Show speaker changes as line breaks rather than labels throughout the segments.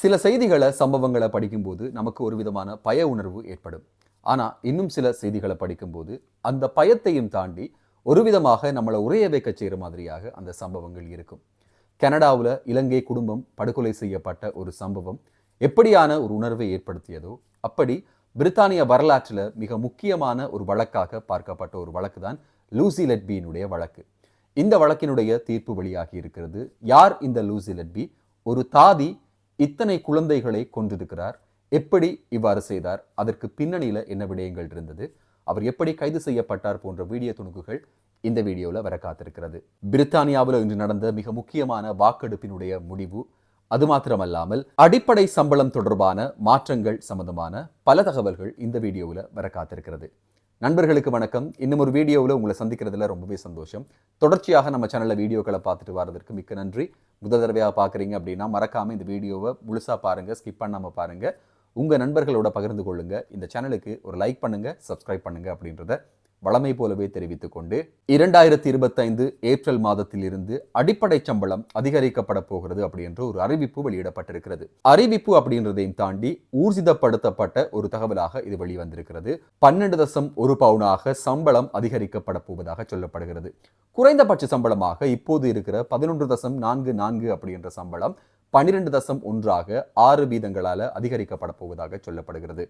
சில செய்திகளை சம்பவங்களை படிக்கும்போது நமக்கு ஒரு விதமான பய உணர்வு ஏற்படும். ஆனால் இன்னும் சில செய்திகளை படிக்கும்போது அந்த பயத்தையும் தாண்டி ஒரு விதமாக நம்மளை உரைய வைக்க செய்கிற மாதிரியாக அந்த சம்பவங்கள் இருக்கும். கனடாவில் இலங்கை குடும்பம் படுகொலை செய்யப்பட்ட ஒரு சம்பவம் எப்படியான ஒரு உணர்வை ஏற்படுத்தியதோ அப்படி பிரித்தானிய வரலாற்றில் மிக முக்கியமான ஒரு வழக்காக பார்க்கப்பட்ட ஒரு வழக்கு தான் லூசி லெட்பியினுடைய வழக்கு. இந்த வழக்கினுடைய தீர்ப்பு வெளியாகி இருக்கிறது. யார் இந்த லூசி லெட்பி? ஒரு தாதி இத்தனை குழந்தைகளை கொன்றிருக்கிறார். எப்படி இவ்வாறு செய்தார்? அதற்கு பின்னணியில் என்ன விடயங்கள் இருந்தது? அவர் எப்படி கைது செய்யப்பட்டார் போன்ற வீடியோ துணுக்குகள் இந்த வீடியோவில் வர காத்திருக்கிறது. பிரித்தானியாவில் இன்று நடந்த மிக முக்கியமான வாக்கெடுப்பினுடைய முடிவு அது மாத்திரமல்லாமல் அடிப்படை சம்பளம் தொடர்பான மாற்றங்கள் சம்பந்தமான பல தகவல்கள் இந்த வீடியோவில் வர காத்திருக்கிறது. நண்பர்களுக்கு வணக்கம். இன்னும் ஒரு வீடியோவில் உங்களை சந்திக்கிறதுல ரொம்பவே சந்தோஷம். தொடர்ச்சியாக நம்ம சேனலில் வீடியோக்களை பார்த்துட்டு வரதற்கு மிக்க நன்றி. முதல் தடவையாக பார்க்குறீங்க அப்படின்னா மறக்காமல் இந்த வீடியோவை முழுசாக பாருங்கள் ஸ்கிப் பண்ணாமல் பாருங்கள் உங்கள் நண்பர்களோட பகிர்ந்து கொள்ளுங்கள் இந்த சேனலுக்கு ஒரு லைக் பண்ணுங்கள் சப்ஸ்கிரைப் பண்ணுங்கள் அப்படின்றத வளமை போலவே தெரிவித்துக் கொண்டு இரண்டாயிரத்தி இருபத்தைந்து ஏப்ரல் மாதத்திலிருந்து அடிப்படை சம்பளம் அதிகரிக்கப்பட போகிறது அப்படின்ற ஒரு அறிவிப்பு வெளியிடப்பட்டிருக்கிறது. அறிவிப்பு அப்படின்றதையும் தாண்டி ஊர்ஜிதப்படுத்தப்பட்ட ஒரு தகவலாக இது வெளிவந்திருக்கிறது. பன்னெண்டு தசம் ஒரு பவுனாக சம்பளம் அதிகரிக்கப்பட போவதாக சொல்லப்படுகிறது. குறைந்தபட்ச சம்பளமாக இப்போது இருக்கிற பதினொன்று தசம் நான்கு நான்கு அப்படின்ற சம்பளம் பன்னிரெண்டு தசம் ஒன்றாக ஆறு வீதங்களால் அதிகரிக்கப்பட போவதாக சொல்லப்படுகிறது.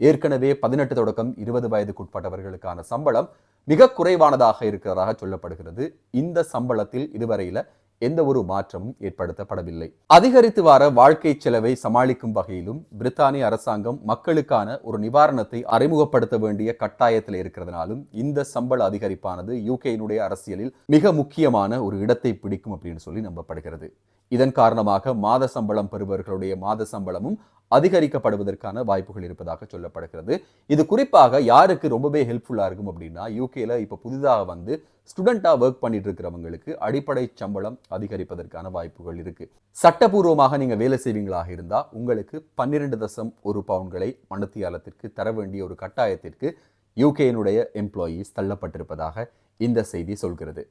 ஏற்கனவே பதினெட்டு தொடக்கம் இருபது வயதுக்குட்பட்டவர்களுக்கான சம்பளம் மிக குறைவானதாக இருக்கிறதாக சொல்லப்படுகிறது. இந்த சம்பளத்தில் இதுவரையில எந்த ஒரு மாற்றமும் ஏற்படுத்தப்படவில்லை. அதிகரித்து வர வாழ்க்கை செலவை சமாளிக்கும் வகையிலும் பிரித்தானிய அரசாங்கம் மக்களுக்கான ஒரு நிவாரணத்தை அறிமுகப்படுத்த வேண்டிய கட்டாயத்தில் இருக்கிறதுனாலும் இந்த சம்பள அதிகரிப்பானது யூகேயினுடைய அரசியலில் மிக முக்கியமான ஒரு இடத்தை பிடிக்கும் அப்படின்னு சொல்லி நம்பப்படுகிறது. இதன் காரணமாக மாத சம்பளம் பெறுபவர்களுடைய மாத சம்பளமும் அதிகரிக்கப்படுவதற்கான வாய்ப்புகள் இருப்பதாக சொல்லப்படுகிறது. இது குறிப்பாக யாருக்கு ரொம்பவே ஹெல்ப்ஃபுல்லாக இருக்கும் அப்படின்னா யூகேல இப்போ புதிதாக வந்து ஸ்டூடெண்ட்டாக ஒர்க் பண்ணிட்டு இருக்கிறவங்களுக்கு அடிப்படை சம்பளம் அதிகரிப்பதற்கான வாய்ப்புகள் இருக்கு. சட்டபூர்வமாக நீங்கள் வேலை செய்வீங்களாக இருந்தால் உங்களுக்கு பன்னிரெண்டு தசம் ஒரு பவுன்களை மனத்தியாலத்திற்கு தர வேண்டிய ஒரு கட்டாயத்திற்கு யூகேனுடைய எம்ப்ளாயீஸ் தள்ளப்பட்டிருப்பதாக இந்த செய்தி சொல்கிறது.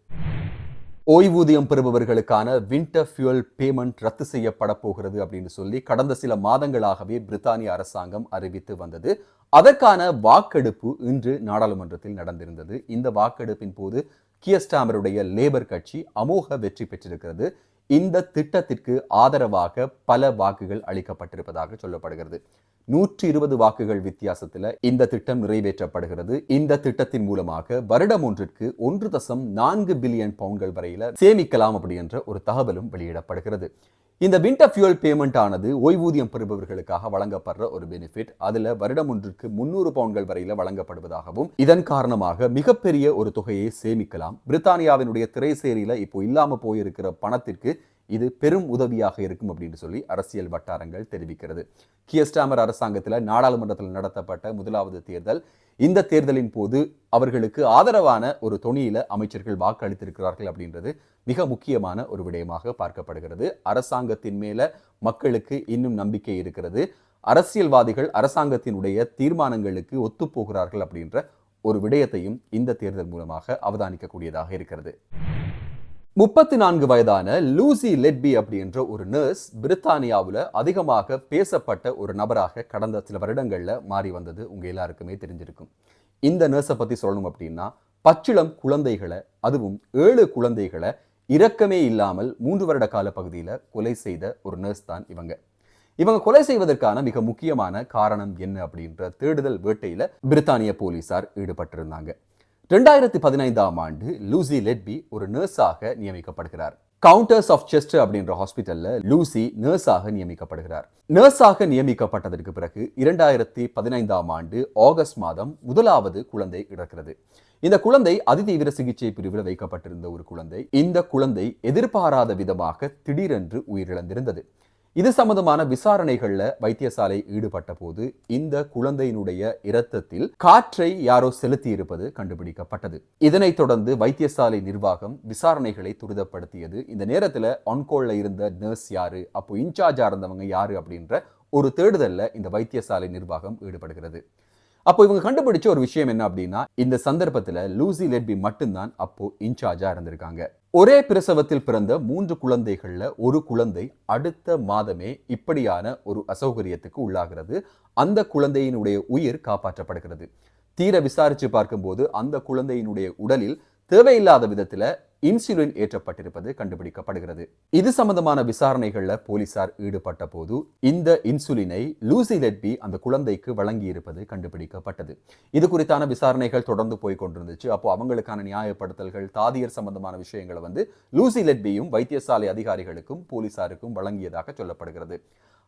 ஓய்வூதியம் பெறுபவர்களுக்கான வின்டர் ஃபியூல் பேமெண்ட் ரத்து செய்யப்பட போகிறது அப்படின்னு சொல்லி கடந்த சில மாதங்களாகவே பிரித்தானிய அரசாங்கம் அறிவித்து வந்தது. அதற்கான வாக்கெடுப்பு இன்று நாடாளுமன்றத்தில் நடந்திருந்தது. இந்த வாக்கெடுப்பின் போது கியஸ்டாமருடைய லேபர் கட்சி அமோக வெற்றி பெற்றிருக்கிறது. இந்த திட்டத்திற்கு ஆதரவாக பல வாக்குகள் அளிக்கப்பட்டிருப்பதாக சொல்லப்படுகிறது. நூற்றி இருபது வாக்குகள் வித்தியாசத்தில் இந்த திட்டம் நிறைவேற்றப்படுகிறது. இந்த திட்டத்தின் மூலமாக வருடம் ஒன்றிற்கு ஒன்று தசம் நான்கு பில்லியன் பவுண்ட்கள் வரையில சேமிக்கலாம் அப்படி என்ற ஒரு தகவலும் வெளியிடப்படுகிறது. இந்த விண்டர் ஃபியூல் பேமெண்ட் ஆனது ஓய்வூதியம் பெறுபவர்களுக்காக வழங்கப்படுற ஒரு பெனிஃபிட் அதுல வருடம் ஒன்றுக்கு முன்னூறு பவுண்ட்கள் வரையில வழங்கப்படுவதாகவும் இதன் காரணமாக மிகப்பெரிய ஒரு தொகையை சேமிக்கலாம். பிரித்தானியாவினுடைய திரைசேரியில இப்போ இல்லாம போயிருக்கிற பணத்திற்கு இது பெரும் உதவியாக இருக்கும் அப்படின்னு சொல்லி அரசியல் வட்டாரங்கள் தெரிவிக்கிறது. கியஸ்டாமர் அரசாங்கத்தில் நாடாளுமன்றத்தில் நடத்தப்பட்ட முதலாவது தேர்தல். இந்த தேர்தலின் போது அவர்களுக்கு ஆதரவான ஒரு தொனியில அமைச்சர்கள் வாக்களித்திருக்கிறார்கள் அப்படின்றது மிக முக்கியமான ஒரு விடயமாக பார்க்கப்படுகிறது. அரசாங்கத்தின் மேல மக்களுக்கு இன்னும் நம்பிக்கை இருக்கிறது. அரசியல்வாதிகள் அரசாங்கத்தினுடைய தீர்மானங்களுக்கு ஒத்துப்போகிறார்கள் அப்படின்ற ஒரு விடயத்தையும் இந்த தேர்தல் மூலமாக அவதானிக்கக்கூடியதாக இருக்கிறது. முப்பத்தி நான்கு வயதான லூசி லெட்பி அப்படின்ற ஒரு நர்ஸ் பிரித்தானியாவில் அதிகமாக பேசப்பட்ட ஒரு நபராக கடந்த சில வருடங்களில் மாறி வந்தது உங்கள் எல்லாருக்குமே தெரிஞ்சிருக்கும். இந்த நர்ஸை பற்றி சொல்லணும் அப்படின்னா பச்சிளம் குழந்தைகளை அதுவும் ஏழு குழந்தைகளை இரக்கமே இல்லாமல் மூன்று வருட கால பகுதியில் கொலை செய்த ஒரு நர்ஸ் தான் இவங்க. இவங்க கொலை செய்வதற்கான மிக முக்கியமான காரணம் என்ன அப்படின்ற தேடுதல் வேட்டையில் பிரித்தானிய போலீசார் ஈடுபட்டிருந்தாங்க. ரெண்டாயிரத்தி பதினைந்தாம் ஆண்டு லூசி லெட்பி ஒரு நர்ஸாக நியமிக்கப்படுகிறார். கவுண்டர்ஸ் ஆஃப் செஸ்ட் அப்படின்ற ஹாஸ்பிட்டல்ல லூசி நர்ஸாக நியமிக்கப்படுகிறார். நர்ஸாக நியமிக்கப்பட்டதற்கு பிறகு இரண்டாயிரத்தி பதினைந்தாம் ஆண்டு ஆகஸ்ட் மாதம் முதலாவது குழந்தை இறக்கிறது. இந்த குழந்தை அதிதீவிர சிகிச்சை பிரிவில் வைக்கப்பட்டிருந்த ஒரு குழந்தை. இந்த குழந்தை எதிர்பாராத விதமாக திடீரென்று உயிரிழந்திருந்தது. இது சம்பந்தமான விசாரணைகள்ல வைத்தியசாலை ஈடுபட்ட போது இந்த குழந்தையினுடைய இரத்தத்தில் காற்றை யாரோ செலுத்தி இருப்பது கண்டுபிடிக்கப்பட்டது. இதனைத் தொடர்ந்து வைத்தியசாலை நிர்வாகம் விசாரணைகளை துரிதப்படுத்தியது. இந்த நேரத்துல ஆன்கோல்ல இருந்த நர்ஸ் யாரு அப்போ இன்சார்ஜா இருந்தவங்க யாரு அப்படின்ற ஒரு தேடுதல்ல இந்த வைத்தியசாலை நிர்வாகம் ஈடுபடுகிறது. அப்போ இவங்க கண்டுபிடிச்ச ஒரு விஷயம் என்ன அப்படின்னா இந்த சந்தர்ப்பத்துல லூசி லெட்பி மட்டும்தான் அப்போ இன்சார்ஜா இருந்திருக்காங்க. ஒரே பிரசவத்தில் பிறந்த மூன்று குழந்தைகள்ல ஒரு குழந்தை அடுத்த மாதமே இப்படியான ஒரு அசௌகரியத்துக்கு உள்ளாகிறது. அந்த குழந்தையினுடைய உயிர் காப்பாற்றப்படுகிறது. தீர விசாரிச்சு பார்க்கும்போது அந்த குழந்தையினுடைய உடலில் தேவையில்லாத விதத்தில் இன்சுலின் ஏற்றப்பட்டிருப்பது கண்டுபிடிக்கப்படுகிறது. இது சம்பந்தமான விசாரணைகள்ல போலீசார் ஈடுபட்ட போது இந்த இன்சுலினை லூசி லெட்பி அந்த குழந்தைக்கு வழங்கி இருப்பது கண்டுபிடிக்கப்பட்டது. இது குறித்தான விசாரணைகள் தொடர்ந்து போய் கொண்டிருந்துச்சு. அப்போ அவங்களுக்கான நியாயப்படுத்தல்கள் தாதியர் சம்பந்தமான விஷயங்களை வந்து லூசி லெட்பியும் வைத்தியசாலை அதிகாரிகளுக்கும் போலீசாருக்கும் வழங்கியதாக சொல்லப்படுகிறது.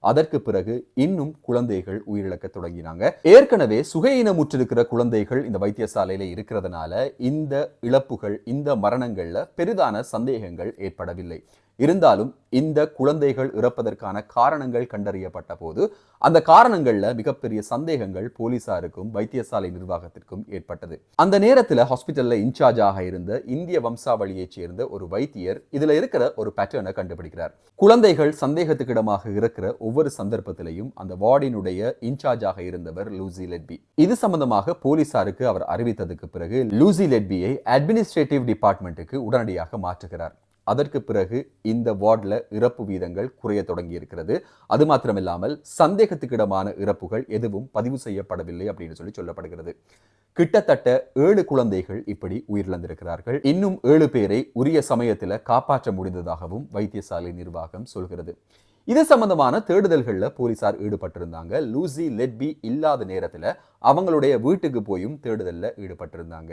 அதற்கு பிறகு இன்னும் குழந்தைகள் உயிரிழக்க தொடங்கினாங்க. ஏற்கனவே சுகையினமுற்றிருக்கிற குழந்தைகள் இந்த வைத்தியசாலையில இருக்கிறதுனால இந்த இழப்புகள் இந்த மரணங்கள்ல பெரிதான சந்தேகங்கள் ஏற்படவில்லை. இருந்தாலும் இந்த குழந்தைகள் இறப்பதற்கான காரணங்கள் கண்டறியப்பட்ட போது அந்த காரணங்கள்ல மிகப்பெரிய சந்தேகங்கள் போலீசாருக்கும் வைத்தியசாலை நிர்வாகத்திற்கும் ஏற்பட்டது. அந்த நேரத்துல ஹாஸ்பிட்டல்ல இன்சார்ஜாக இருந்த இந்திய வம்சாவளியைச் சேர்ந்த ஒரு வைத்தியர் இதுல இருக்கிற ஒரு பேட்டர்னை கண்டுபிடிக்கிறார். குழந்தைகள் சந்தேகத்துக்கிடமாக இருக்கிற ஒவ்வொரு சந்தர்ப்பத்திலையும் அந்த வார்டினுடைய இன்சார்ஜாக இருந்தவர் லூசி லெட்பி. இது சம்பந்தமாக போலீசாருக்கு அவர் அறிவித்ததுக்கு பிறகு லூசி லெட்பியை அட்மினிஸ்ட்ரேட்டிவ் டிபார்ட்மெண்ட்டுக்கு உடனடியாக மாற்றுகிறார். அதற்கு பிறகு இந்த வார்டில் இறப்பு வீதங்கள் குறைய தொடங்கி இருக்கிறது அது மாத்திரமில்லாமல் சந்தேகத்துக்கிடமான இறப்புகள் எதுவும் பதிவு செய்யப்படவில்லை அப்படின்னு சொல்லி சொல்லப்படுகிறது. கிட்டத்தட்ட ஏழு குழந்தைகள் இப்படி உயிரிழந்திருக்கிறார்கள். இன்னும் ஏழு பேரை உரிய சமயத்தில் காப்பாற்ற முடிந்ததாகவும் வைத்தியசாலை நிர்வாகம் சொல்கிறது. இது சம்பந்தமான தேடுதல்களில் போலீசார் ஈடுபட்டிருந்தாங்க. லூசி லெட்பி இல்லாத நேரத்தில் அவங்களுடைய வீட்டுக்கு போயும் தேடுதலில் ஈடுபட்டிருந்தாங்க.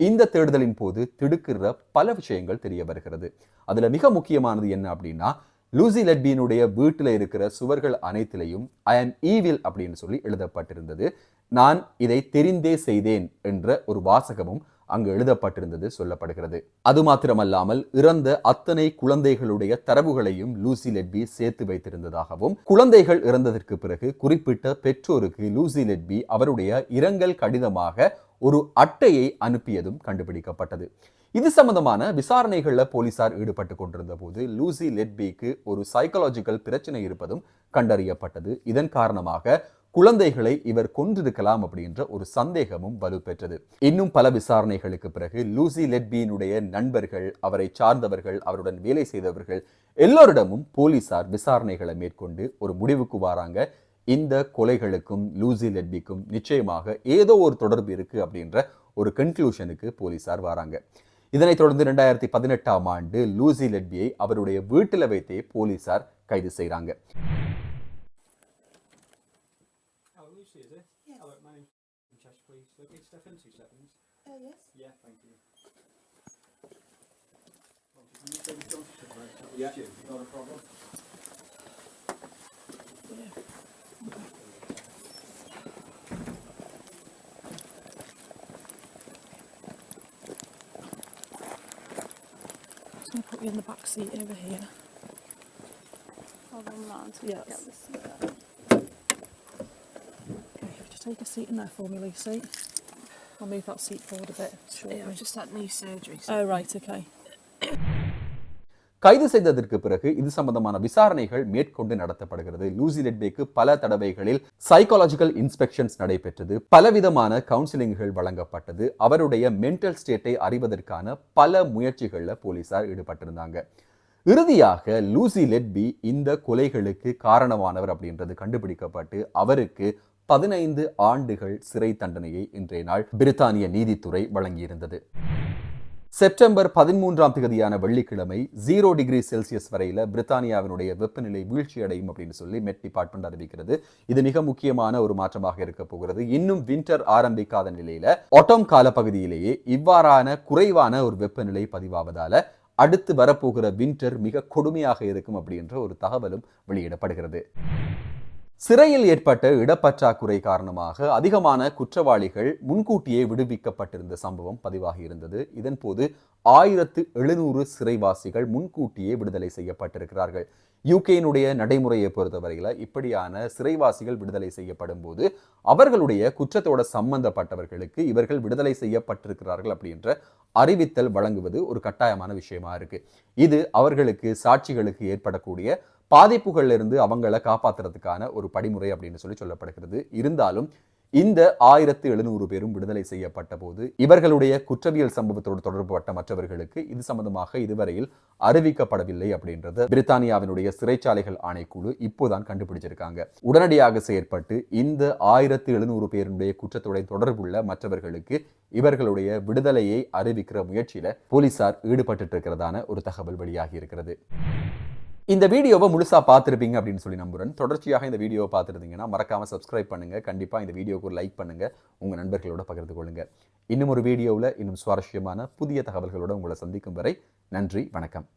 இந்த தேடுதலின் போது திடுக்கிற பல விஷயங்கள் தெரிய வருகிறது. அதில் மிக முக்கியமானது என்ன அப்படின்னா லூசி லெட்பியினுடைய வீட்டில் இருக்கிற சுவர்கள் அனைத்திலையும் ஐ ஆம் ஈவில் அப்படின்னு சொல்லி எழுதப்பட்டிருந்தது. நான் இதை தெரிந்தே செய்தேன் என்ற ஒரு வாசகமும் அங்கு எழுதப்பட்டிருந்தது சொல்லப்படுகிறது. அது மாத்திரமல்லாமல் இறந்த அத்தனை குழந்தைகளுடைய தரவுகளையும் லூசி லெட்பி சேர்த்து வைத்திருந்ததாகவும் குழந்தைகள் இறந்ததற்கு பிறகு குறிப்பிட்ட பெற்றோருக்கு லூசி லெட்பி அவருடைய இரங்கல் கடிதமாக ஒரு அட்டையை அனுப்பியதும் கண்டுபிடிக்கப்பட்டது. இது சம்பந்தமான விசாரணைகளில் போலீசார் ஈடுபட்டு கொண்டிருந்த போது லூசி லெட்பிக்கு ஒரு சைக்கலாஜிக்கல் பிரச்சனை இருப்பதும் கண்டறியப்பட்டது. இதன் காரணமாக குழந்தைகளை இவர் கொன்றிருக்கலாம் அப்படின்ற ஒரு சந்தேகமும் வலுப்பெற்றது. இன்னும் பல விசாரணைகளுக்கு பிறகு லூசி லெட்பியினுடைய நண்பர்கள் அவரை சார்ந்தவர்கள் அவருடன் வேலை செய்தவர்கள் எல்லோரிடமும் போலீசார் விசாரணைகளை மேற்கொண்டு ஒரு முடிவுக்கு வராங்க. இந்த கொலைகளுக்கும் லூசி லெட்பிக்கும் நிச்சயமாக ஏதோ ஒரு தொடர்பு இருக்கு அப்படின்ற ஒரு கன்க்ளூஷனுக்கு போலீசார் வராங்க இதனைத் தொடர்ந்து ரெண்டாயிரத்தி பதினெட்டாம் ஆண்டு லூசி லெட்பியை அவருடைய வீட்டில் வைத்தே போலீசார் கைது செய்கிறாங்க.
Uh.
Yeah, right? That was
Yeah.
Jim, not a problem.
Just gonna put you in the back seat over here.
Hold on, Lance.
Yes. Okay, just take a seat in there for me, Lucy. I'll move that seat forward a bit shortly.
Yeah, I've just had knee surgery. So
Oh right, okay.
கைது செய்ததற்கு பிறகு இது சம்பந்தமான விசாரணைகள் மேற்கொண்டு நடத்தப்படுகிறது. Lucy லெட்பேக்கு பல தடவைகளில் psychological inspections நடைபெற்றது. பலவிதமான கவுன்சிலிங்குகள் வழங்கப்பட்டது. அவருடைய மென்டல் ஸ்டேட்டை அறிவதற்கான பல முயற்சிகளில் போலீசார் ஈடுபட்டிருந்தாங்க. இறுதியாக லூசி லெட்பி இந்த கொலைகளுக்கு காரணமானவர் அப்படின்றது கண்டுபிடிக்கப்பட்டு அவருக்கு பதினைந்து ஆண்டுகள் சிறை தண்டனையை இன்றைய நாள் பிரித்தானிய நீதித்துறை வழங்கியிருந்தது. செப்டம்பர் பதிமூன்றாம் தேதியான வெள்ளிக்கிழமை ஜீரோ டிகிரி செல்சியஸ் வரையில பிரித்தானியாவினுடைய வெப்பநிலை வீழ்ச்சி அடையும் அப்படின்னு சொல்லி மெட் டிபார்ட்மெண்ட் அறிவிக்கிறது. இது மிக முக்கியமான ஒரு மாற்றமாக இருக்க போகிறது. இன்னும் வின்டர் ஆரம்பிக்காத நிலையில ஒட்டம் கால பகுதியிலேயே இவ்வாறான குறைவான ஒரு வெப்பநிலை பதிவாவதால அடுத்து வரப்போகிற வின்டர் மிக கொடுமையாக இருக்கும் அப்படின்ற ஒரு தகவலும் வெளியிடப்படுகிறது. சிறையில் ஏற்பட்ட இடப்பற்றாக்குறை காரணமாக அதிகமான குற்றவாளிகள் முன்கூட்டியே விடுவிக்கப்பட்டிருந்த சம்பவம் பதிவாகி இருந்தது. இதன் போது ஆயிரத்து எழுநூறு சிறைவாசிகள் முன்கூட்டியே விடுதலை செய்யப்பட்டிருக்கிறார்கள். யூகேனுடைய நடைமுறையை பொறுத்தவரையில் இப்படியான சிறைவாசிகள் விடுதலை செய்யப்படும் போது அவர்களுடைய குற்றத்தோட சம்பந்தப்பட்டவர்களுக்கு இவர்கள் விடுதலை செய்யப்பட்டிருக்கிறார்கள் அப்படின்ற அறிவித்தல் வழங்குவது ஒரு கட்டாயமான விஷயமா இருக்கு. இது அவர்களுக்கு சாட்சிகளுக்கு ஏற்படக்கூடிய பாதிப்புகள்ல இருந்து அவங்கள காப்பாத்துறதுக்கான ஒரு படிமுறை அப்படின்னு சொல்லி சொல்லப்படுகிறது. இருந்தாலும் இந்த ஆயிரத்து எழுநூறு பேரும் விடுதலை செய்யப்பட்ட போது இவர்களுடைய குற்றவியல் சம்பவத்தோடு தொடர்புபட்ட மற்றவர்களுக்கு இது சம்பந்தமாக இதுவரையில் அறிவிக்கப்படவில்லை அப்படின்றது. பிரித்தானியாவினுடைய சிறைச்சாலைகள் ஆணைக்குழு இப்போதான் கண்டுபிடிச்சிருக்காங்க. உடனடியாக செயற்பட்டு இந்த ஆயிரத்து எழுநூறு பேருடைய குற்றத்துடன் தொடர்புள்ள மற்றவர்களுக்கு இவர்களுடைய விடுதலையை அறிவிக்கிற முயற்சியில போலீசார் ஈடுபட்டு இருக்கிறதான ஒரு தகவல் வெளியாகி இருக்கிறது. இந்த வீடியோவை முழுசாக பார்த்துருப்பீங்க அப்படின்னு சொல்லி நம்புகிறேன் தொடர்ச்சியாக இந்த வீடியோவை பார்த்துருந்தீங்கன்னா மறக்காமல் சப்ஸ்கிரைப் பண்ணுங்கள் கண்டிப்பாக இந்த வீடியோக்கு ஒரு லைக் பண்ணுங்கள் உங்கள் நண்பர்களோட பகிர்ந்து கொள்ளுங்கள் இன்னும் ஒரு வீடியோவில் இன்னும் சுவாரஸ்யமான புதிய தகவல்களோட உங்களை சந்திக்கும் வரை நன்றி வணக்கம்.